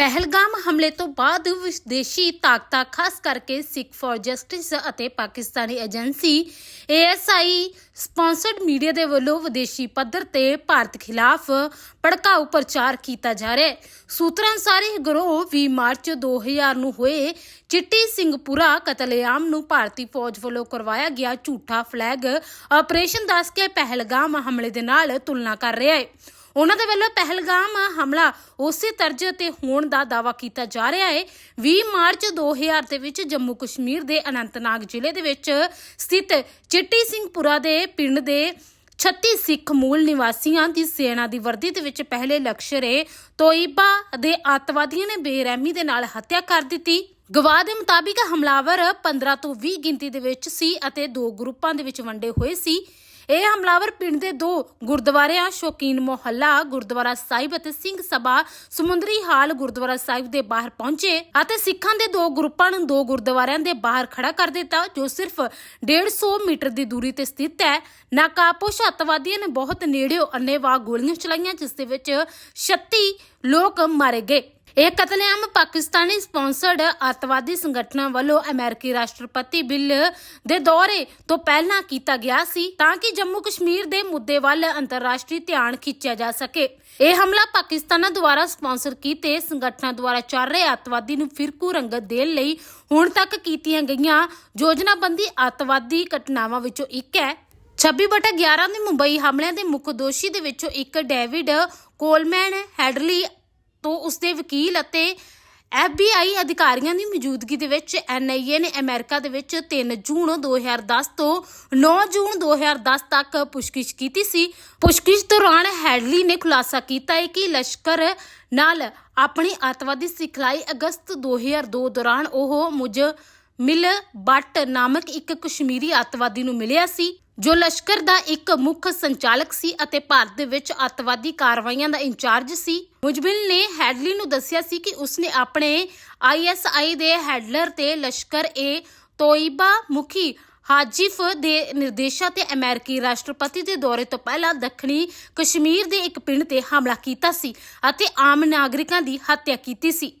ਪਹਿਲਗਾਮ ਹਮਲੇ ਤੋਂ ਬਾਅਦ ਵਿਦੇਸ਼ੀ ਤਾਕਤਾਂ, ਖਾਸ ਕਰਕੇ ਸਿੱਖ ਫॉर ਜਸਟਿਸ ਅਤੇ Pakistani agency ASI sponsored media ਦੇ ਵੱਲੋਂ ਵਿਦੇਸ਼ੀ ਪੱਧਰ ਤੇ ਭਾਰਤ ਖਿਲਾਫ ਭੜਕਾਊ ਪ੍ਰਚਾਰ ਕੀਤਾ ਜਾ ਰਿਹਾ ਹੈ। ਸੂਤਰਾਂ ਅਨੁਸਾਰ ਇਹ ਗਰੋਹ 20 ਮਾਰਚ 2000 ਨੂੰ ਹੋਏ ਚਿੱਟੀ ਸਿੰਘਪੁਰਾ ਕਤਲੇਆਮ ਨੂੰ ਭਾਰਤੀ ਫੌਜ ਵੱਲੋਂ ਕਰਵਾਇਆ ਗਿਆ ਝੂਠਾ ਫਲੈਗ। ਆਪਰੇਸ਼ਨ ਦੱਸ ਕੇ ਪਹਿਲਗਾਮ ਹਮਲੇ ਦੇ ਨਾਲ ਤੁਲਨਾ ਕਰ ਰਿਹਾ ਹੈ। ਉਹਨਾਂ ਦੇ ਵੱਲੋਂ ਪਹਿਲਗਾਮ ਹਮਲਾ ਉਸੇ ਤਰਜ਼ ਤੇ ਹੋਣ ਦਾ ਦਾਵਾ ਕੀਤਾ ਜਾ ਰਿਹਾ ਹੈ। 20 ਮਾਰਚ 2000 ਦੇ ਵਿੱਚ ਜੰਮੂ ਕਸ਼ਮੀਰ ਦੇ ਅਨੰਤਨਾਗ ਜ਼ਿਲ੍ਹੇ ਦੇ ਵਿੱਚ ਸਥਿਤ ਚਿੱਟੀ ਸਿੰਘਪੁਰਾ ਦੇ ਪਿੰਡ ਦੇ 36 ਸਿੱਖ ਮੂਲ ਨਿਵਾਸੀਆਂ ਦੀ ਸੈਨਾ ਦੀ ਵਰਦੀ ਦੇ ਵਿੱਚ ਪਹਿਲੇ ਲਕਸ਼ਰੇ ਤੋਇਬਾ ਦੇ ਆਤਵਾਦੀਆਂ ਨੇ ਬੇਰਹਿਮੀ ਦੇ ਨਾਲ ਹੱਤਿਆ ਕਰ ਦਿੱਤੀ। ਗਵਾਹ ਦੇ ਮੁਤਾਬਿਕ ਹਮਲਾਵਰ 15 ਤੋਂ 20 ਗਿਣਤੀ ਦੇ ਵਿੱਚ ਸੀ ਅਤੇ ਦੋ ਗਰੁੱਪਾਂ ਦੇ ਵਿੱਚ ਵੰਡੇ ਹੋਏ ਸੀ। ਇਹ ਹਮਲਾਵਰ ਪਿੰਡ ਦੇ ਦੋ ਗੁਰਦੁਆਰਿਆਂ, ਸ਼ੌਕੀਨ ਮੁਹੱਲਾ, ਗੁਰਦੁਆਰਾ ਸਾਹਿਬ ਅਤੇ ਸਿੰਘ ਸਭਾ ਸਮੁੰਦਰੀ ਹਾਲ ਗੁਰਦੁਆਰਾ ਸਾਹਿਬ ਦੇ ਬਾਹਰ ਪਹੁੰਚੇ ਅਤੇ ਸਿੱਖਾਂ ਦੇ ਦੋ ਗਰੁੱਪਾਂ ਨੂੰ ਦੋ ਗੁਰਦੁਆਰਿਆਂ ਦੇ ਬਾਹਰ ਖੜਾ ਕਰ ਦਿੱਤਾ, ਜੋ ਸਿਰਫ 150 ਮੀਟਰ ਦੀ ਦੂਰੀ ਤੇ ਸਥਿਤ ਹੈ। ਨਾਕਾਪੋਸ਼ ਅੱਤਵਾਦੀਆਂ ਨੇ ਬਹੁਤ ਨੇੜਿਓਂ ਅੰਨੇਵਾਹ ਗੋਲੀਆਂ ਚਲਾਈਆਂ, ਜਿਸ ਦੇ ਵਿੱਚ 36 ਲੋਕ ਮਾਰੇ ਗਏ। ਇਹ ਕਤਲੇਆਮ ਪਾਕਿਸਤਾਨੀ ਸਪਾਂਸਰਡ ਅੱਤਵਾਦੀ ਸੰਗਠਨਾਂ ਵੱਲੋਂ ਅਮਰੀਕੀ ਰਾਸ਼ਟਰਪਤੀ ਬਿੱਲ ਦੇ ਦੌਰੇ ਤੋਂ ਪਹਿਲਾਂ ਕੀਤਾ ਗਿਆ ਸੀ ਤਾਂ ਕਿ ਜੰਮੂ ਕਸ਼ਮੀਰ ਦੇ ਮੁੱਦੇ ਵੱਲ ਅੰਤਰਰਾਸ਼ਟਰੀ ਧਿਆਨ ਖਿੱਚਿਆ ਜਾ ਸਕੇ। ਇਹ ਹਮਲਾ ਪਾਕਿਸਤਾਨ ਦੁਆਰਾ ਸਪਾਂਸਰ ਕੀਤੇ ਸੰਗਠਨਾਂ ਦੁਆਰਾ ਚੱਲ ਰਹੇ ਅਤਵਾਦੀ ਨੂੰ ਫਿਰਕੂ ਰੰਗਤ ਦੇਣ ਲਈ ਹੁਣ ਤੱਕ ਕੀਤੀਆਂ ਗਈਆਂ ਯੋਜਨਾਬੰਦੀ ਅਤਵਾਦੀ ਘਟਨਾਵਾਂ ਵਿੱਚੋਂ ਇੱਕ ਹੈ। 26 ਬਟਾ 11 ਦੇ ਮੁੰਬਈ ਹਮਲਿਆਂ ਦੇ ਮੁੱਖ ਦੋਸ਼ੀ ਦੇ ਵਿੱਚੋਂ ਇੱਕ ਡੇਵਿਡ ਕੋਲਮੈਨ ਹੈਡਲੀ ਤੋਂ ਉਸਦੇ ਵਕੀਲ ਅਤੇ FBI ਅਧਿਕਾਰੀਆਂ ਦੀ ਮੌਜੂਦਗੀ ਦੇ ਵਿੱਚ NIA ਨੇ ਅਮਰੀਕਾ ਦੇ ਵਿੱਚ 3 ਜੂਨ 2010 ਤੋਂ 9 ਜੂਨ 2010 ਤੱਕ ਪੁੱਛਗਿੱਛ ਕੀਤੀ ਸੀ। ਪੁੱਛਗਿੱਛ ਦੌਰਾਨ ਹੈਡਲੀ ਨੇ ਖੁਲਾਸਾ ਕੀਤਾ ਹੈ ਕਿ ਲਸ਼ਕਰ ਨਾਲ ਆਪਣੀ ਅੱਤਵਾਦੀ ਸਿਖਲਾਈ ਅਗਸਤ 2002 ਦੌਰਾਨ ਉਹ ਮੁਝ ਮਿਲ ਬੱਟ ਨਾਮਕ ਇੱਕ ਕਸ਼ਮੀਰੀ ਅੱਤਵਾਦੀ ਨੂੰ ਮਿਲਿਆ ਸੀ, ਜੋ ਲਸ਼ਕਰ ਦਾ ਇੱਕ ਮੁੱਖ ਸੰਚਾਲਕ ਸੀ ਅਤੇ ਭਾਰਤ ਦੇ ਵਿੱਚ ਅੱਤਵਾਦੀ ਕਾਰਵਾਈਆਂ ਦਾ ਇੰਚਾਰਜ ਸੀ। ਮੁਜਬਿਲ ਨੇ ਹੈਡਲੀ ਨੂੰ ਦੱਸਿਆ ਸੀ ਕਿ ਉਸਨੇ ਆਪਣੇ ਆਈਐਸਆਈ ਦੇ ਹੈਡਲਰ ਤੇ ਲਸ਼ਕਰ ਏ ਤੋਇਬਾ ਮੁਖੀ ਹਾਜੀਫ ਦੇ ਨਿਰਦੇਸ਼ਾਂ ਤੇ ਅਮਰੀਕੀ ਰਾਸ਼ਟਰਪਤੀ ਦੇ ਦੌਰੇ ਤੋਂ ਪਹਿਲਾਂ ਦੱਖਣੀ ਕਸ਼ਮੀਰ ਦੇ ਇੱਕ ਪਿੰਡ ਤੇ ਹਮਲਾ ਕੀਤਾ ਸੀ ਅਤੇ ਆਮ ਨਾਗਰਿਕਾਂ ਦੀ ਹੱਤਿਆ ਕੀਤੀ ਸੀ।